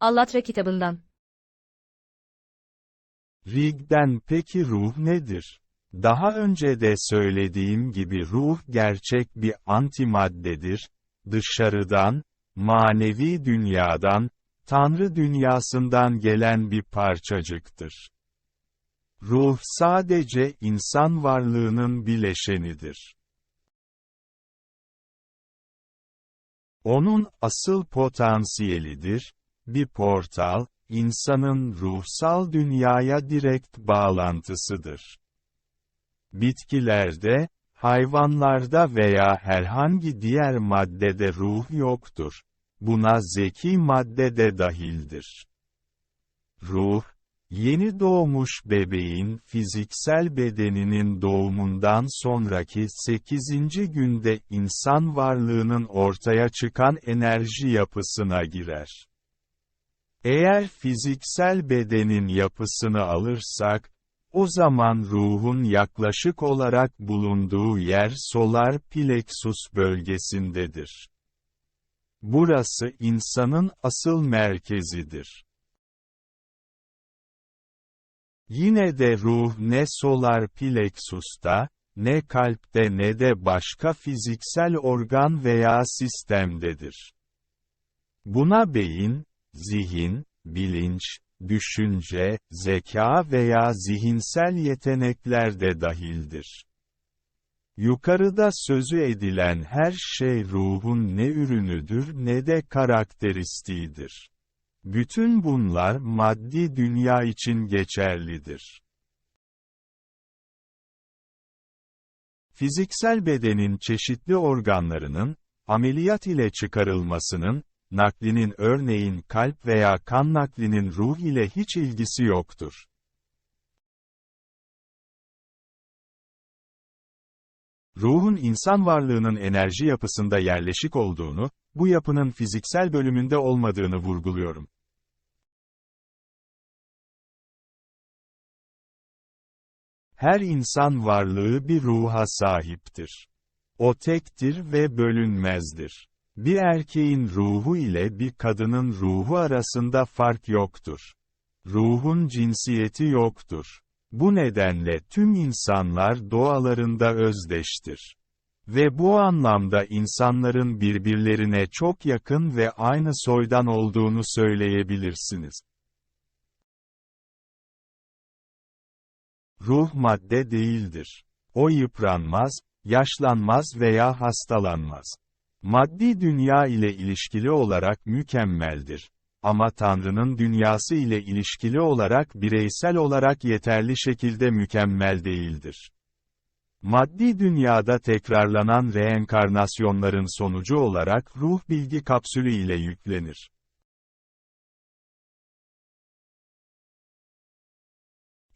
Allatra kitabından. Rig'den peki ruh nedir? Daha önce de söylediğim gibi ruh gerçek bir antimaddedir, dışarıdan, manevi dünyadan, Tanrı dünyasından gelen bir parçacıktır. Ruh sadece insan varlığının bileşenidir. Onun asıl potansiyelidir, bir portal, insanın ruhsal dünyaya direkt bağlantısıdır. Bitkilerde, hayvanlarda veya herhangi diğer maddede ruh yoktur. Buna zeki madde de dahildir. Ruh, yeni doğmuş bebeğin fiziksel bedeninin doğumundan sonraki 8. günde insan varlığının ortaya çıkan enerji yapısına girer. Eğer fiziksel bedenin yapısını alırsak, o zaman ruhun yaklaşık olarak bulunduğu yer solar plexus bölgesindedir. Burası insanın asıl merkezidir. Yine de ruh ne solar plexusta, ne kalpte ne de başka fiziksel organ veya sistemdedir. Buna beyin, zihin, bilinç, düşünce, zeka veya zihinsel yetenekler de dahildir. Yukarıda sözü edilen her şey ruhun ne ürünüdür ne de karakteristiğidir. Bütün bunlar maddi dünya için geçerlidir. Fiziksel bedenin çeşitli organlarının, ameliyat ile çıkarılmasının, naklinin örneğin kalp veya kan naklinin ruh ile hiç ilgisi yoktur. Ruhun insan varlığının enerji yapısında yerleşik olduğunu, bu yapının fiziksel bölümünde olmadığını vurguluyorum. Her insan varlığı bir ruha sahiptir. O tektir ve bölünmezdir. Bir erkeğin ruhu ile bir kadının ruhu arasında fark yoktur. Ruhun cinsiyeti yoktur. Bu nedenle tüm insanlar doğalarında özdeştir. Ve bu anlamda insanların birbirlerine çok yakın ve aynı soydan olduğunu söyleyebilirsiniz. Ruh madde değildir. O yıpranmaz, yaşlanmaz veya hastalanmaz. Maddi dünya ile ilişkili olarak mükemmeldir. Ama Tanrı'nın dünyası ile ilişkili olarak bireysel olarak yeterli şekilde mükemmel değildir. Maddi dünyada tekrarlanan reenkarnasyonların sonucu olarak ruh bilgi kapsülü ile yüklenir.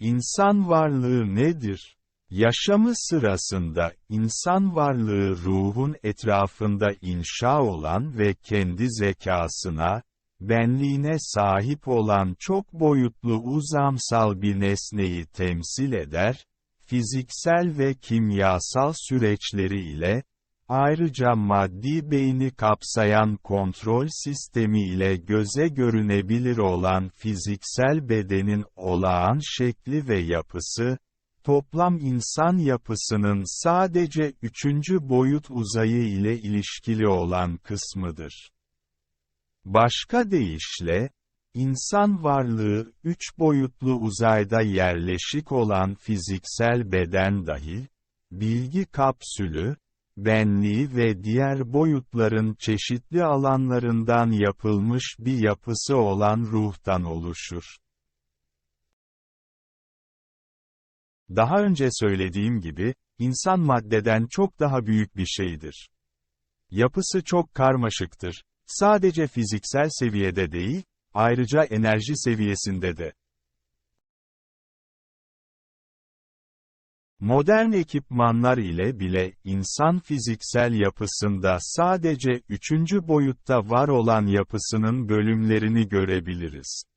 İnsan varlığı nedir? Yaşamı sırasında, insan varlığı ruhun etrafında inşa olan ve kendi zekasına, benliğine sahip olan çok boyutlu uzamsal bir nesneyi temsil eder, fiziksel ve kimyasal süreçleri ile, ayrıca maddi beyni kapsayan kontrol sistemi ile göze görünebilir olan fiziksel bedenin olağan şekli ve yapısı, toplam insan yapısının sadece üçüncü boyut uzayı ile ilişkili olan kısmıdır. Başka deyişle, insan varlığı üç boyutlu uzayda yerleşik olan fiziksel beden dahil, bilgi kapsülü, benliği ve diğer boyutların çeşitli alanlarından yapılmış bir yapısı olan ruhtan oluşur. Daha önce söylediğim gibi, insan maddeden çok daha büyük bir şeydir. Yapısı çok karmaşıktır. Sadece fiziksel seviyede değil, ayrıca enerji seviyesinde de. Modern ekipmanlar ile bile insan fiziksel yapısında sadece üçüncü boyutta var olan yapısının bölümlerini görebiliriz.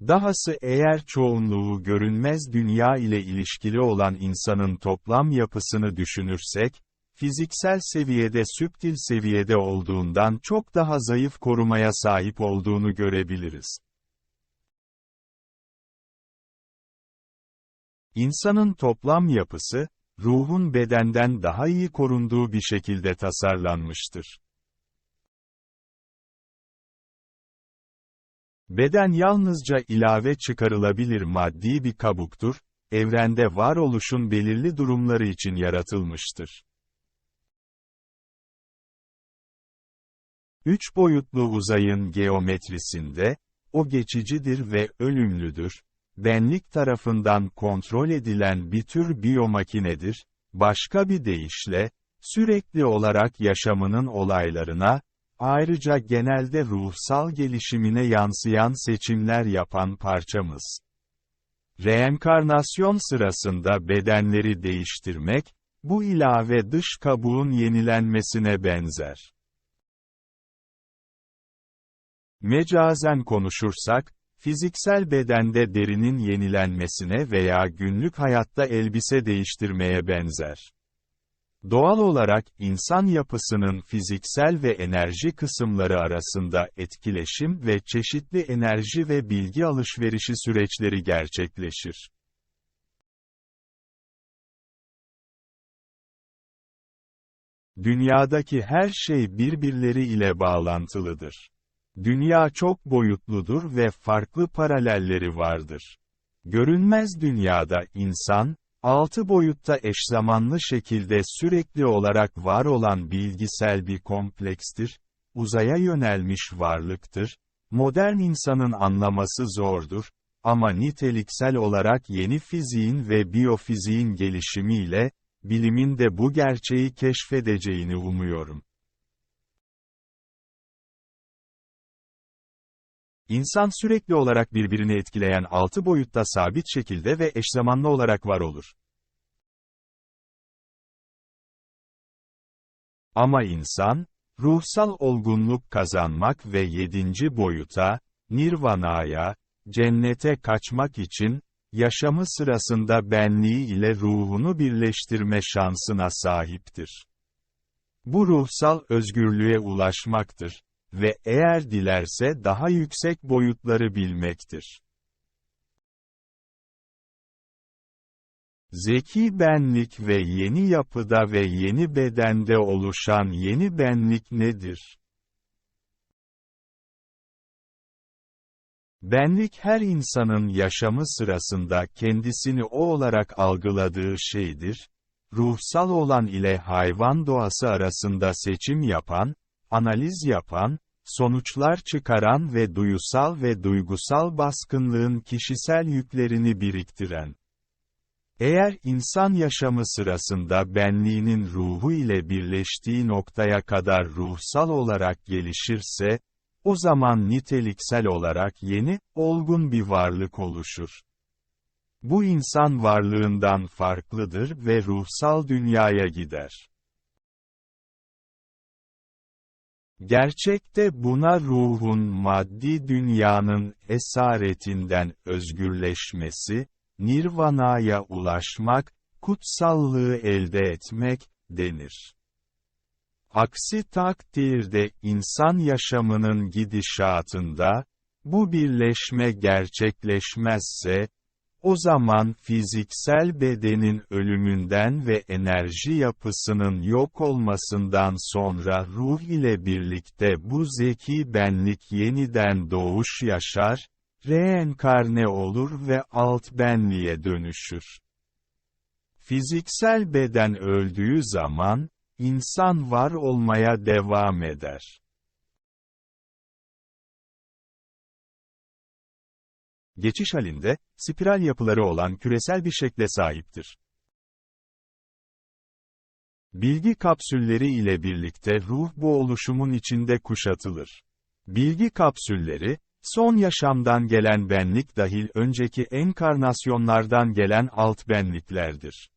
Dahası eğer çoğunluğu görünmez dünya ile ilişkili olan insanın toplam yapısını düşünürsek, fiziksel seviyede süptil seviyede olduğundan çok daha zayıf korumaya sahip olduğunu görebiliriz. İnsanın toplam yapısı, ruhun bedenden daha iyi korunduğu bir şekilde tasarlanmıştır. Beden yalnızca ilave çıkarılabilir maddi bir kabuktur, evrende varoluşun belirli durumları için yaratılmıştır. Üç boyutlu uzayın geometrisinde, o geçicidir ve ölümlüdür, benlik tarafından kontrol edilen bir tür biyomakinedir, başka bir deyişle, sürekli olarak yaşamının olaylarına, ayrıca genelde ruhsal gelişimine yansıyan seçimler yapan parçamız. Reenkarnasyon sırasında bedenleri değiştirmek, bu ilave dış kabuğun yenilenmesine benzer. Mecazen konuşursak, fiziksel bedende derinin yenilenmesine veya günlük hayatta elbise değiştirmeye benzer. Doğal olarak insan yapısının fiziksel ve enerji kısımları arasında etkileşim ve çeşitli enerji ve bilgi alışverişi süreçleri gerçekleşir. Dünyadaki her şey birbirleri ile bağlantılıdır. Dünya çok boyutludur ve farklı paralelleri vardır. Görünmez dünyada insan, altı boyutta eşzamanlı şekilde sürekli olarak var olan bilgisel bir komplekstir, uzaya yönelmiş varlıktır, modern insanın anlaması zordur, ama niteliksel olarak yeni fiziğin ve biyofiziğin gelişimiyle, bilimin de bu gerçeği keşfedeceğini umuyorum. İnsan sürekli olarak birbirini etkileyen altı boyutta sabit şekilde ve eşzamanlı olarak var olur. Ama insan, ruhsal olgunluk kazanmak ve yedinci boyuta, nirvanaya, cennete kaçmak için, yaşamı sırasında benliği ile ruhunu birleştirme şansına sahiptir. Bu ruhsal özgürlüğe ulaşmaktır ve eğer dilerse daha yüksek boyutları bilmektir. Zeki benlik ve yeni yapıda ve yeni bedende oluşan yeni benlik nedir? Benlik her insanın yaşamı sırasında kendisini o olarak algıladığı şeydir, ruhsal olan ile hayvan doğası arasında seçim yapan, analiz yapan, sonuçlar çıkaran ve duyusal ve duygusal baskınlığın kişisel yüklerini biriktiren. Eğer insan yaşamı sırasında benliğinin ruhu ile birleştiği noktaya kadar ruhsal olarak gelişirse, o zaman niteliksel olarak yeni, olgun bir varlık oluşur. Bu insan varlığından farklıdır ve ruhsal dünyaya gider. Gerçekte buna ruhun maddi dünyanın esaretinden özgürleşmesi, nirvanaya ulaşmak, kutsallığı elde etmek, denir. Aksi takdirde insan yaşamının gidişatında, bu birleşme gerçekleşmezse, o zaman fiziksel bedenin ölümünden ve enerji yapısının yok olmasından sonra ruh ile birlikte bu zeki benlik yeniden doğuş yaşar, reenkarne olur ve alt benliğe dönüşür. Fiziksel beden öldüğü zaman, insan var olmaya devam eder. Geçiş halinde, spiral yapıları olan küresel bir şekle sahiptir. Bilgi kapsülleri ile birlikte ruh bu oluşumun içinde kuşatılır. Bilgi kapsülleri, son yaşamdan gelen benlik dahil önceki enkarnasyonlardan gelen alt benliklerdir.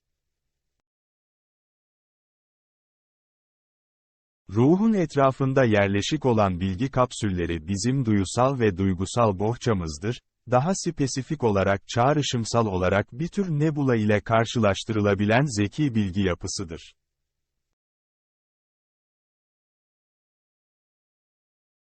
Ruhun etrafında yerleşik olan bilgi kapsülleri bizim duyusal ve duygusal bohçamızdır, daha spesifik olarak çağrışımsal olarak bir tür nebula ile karşılaştırılabilen zeki bilgi yapısıdır.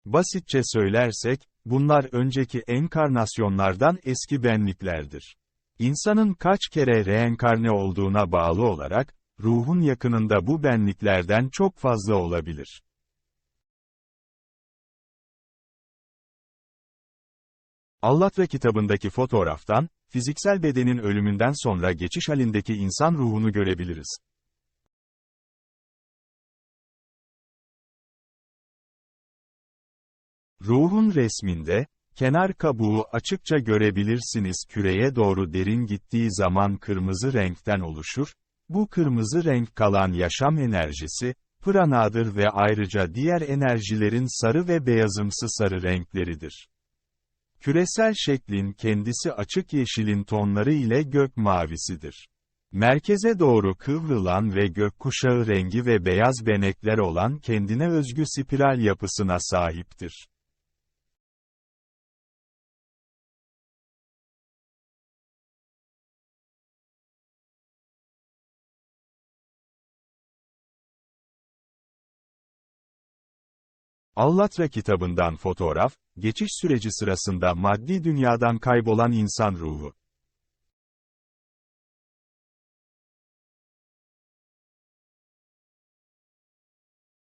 Basitçe söylersek, bunlar önceki enkarnasyonlardan eski benliklerdir. İnsanın kaç kere reenkarne olduğuna bağlı olarak, ruhun yakınında bu benliklerden çok fazla olabilir. Allatra kitabındaki fotoğraftan, fiziksel bedenin ölümünden sonra geçiş halindeki insan ruhunu görebiliriz. Ruhun resminde, kenar kabuğu açıkça görebilirsiniz küreye doğru derin gittiği zaman kırmızı renkten oluşur, bu kırmızı renk kalan yaşam enerjisi, pranadır ve ayrıca diğer enerjilerin sarı ve beyazımsı sarı renkleridir. Küresel şeklin kendisi açık yeşilin tonları ile gök mavisidir. Merkeze doğru kıvrılan ve gökkuşağı rengi ve beyaz benekler olan kendine özgü spiral yapısına sahiptir. Allatra kitabından fotoğraf, geçiş süreci sırasında maddi dünyadan kaybolan insan ruhu.